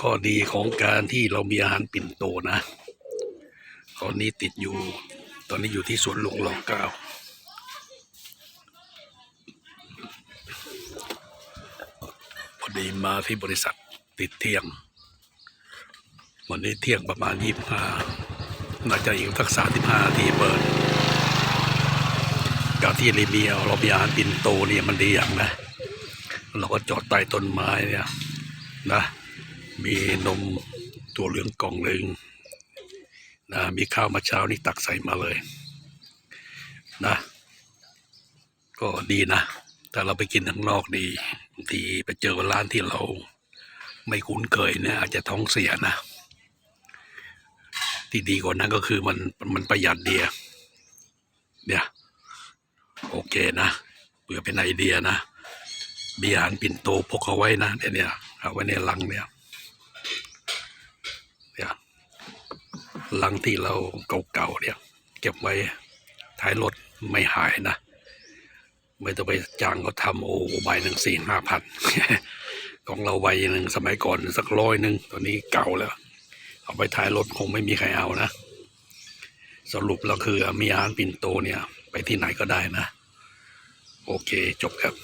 ข้อดีของการที่เรามีอาหารปิ่นโตนะ ตอนนี้ติดอยู่ ตอนนี้อยู่ที่สวนหลวงรอเก้าพอดีมาที่บริษัทติดเที่ยง วันนี้เที่ยงประมาณยี่สิบห้าน่าจะอีกสักสามสิบห้าทีเปิดการที่เรามีเรามีอาหารปิ่นโตเนี่ยมันดีอย่างนะ เราก็จอดใต้ต้นไม้เนี่ยนะ มีนมตัวเหลืองกล่องหนึ่งนะมีข้าวมาเช้านี่ตักใส่มาเลยนะ ก็ดีนะถ้าเราไปกินข้างนอกดีบางทีไปเจอร้านที่เราไม่คุ้นเคยเนี่ยอาจจะท้องเสียนะ ที่ดีกว่านั้นก็คือมันมันประหยัดเดียเนี่ยโอเคนะเผื่อเป็นไอเดียนะมีอาหารปิ่นโตพกเอาไว้นะเนี่ยเอาไว้ในลังเนี่ย ลังที่เราเก่าๆเนี่ย เก็บไว้ท้ายรถไม่หายนะ ไม่ต้องไปจ้างเขาทำโอ้ใบหนึ่งสี่ห้าพันของเราใบหนึ่งสมัยก่อนสักร้อยหนึ่งตอนนี้เก่าแล้ว เอาไปท้ายรถคงไม่มีใครเอานะ สรุปแล้วคือมีอาหารปิ่นโตเนี่ย ไปที่ไหนก็ได้นะ โอเคจบครับ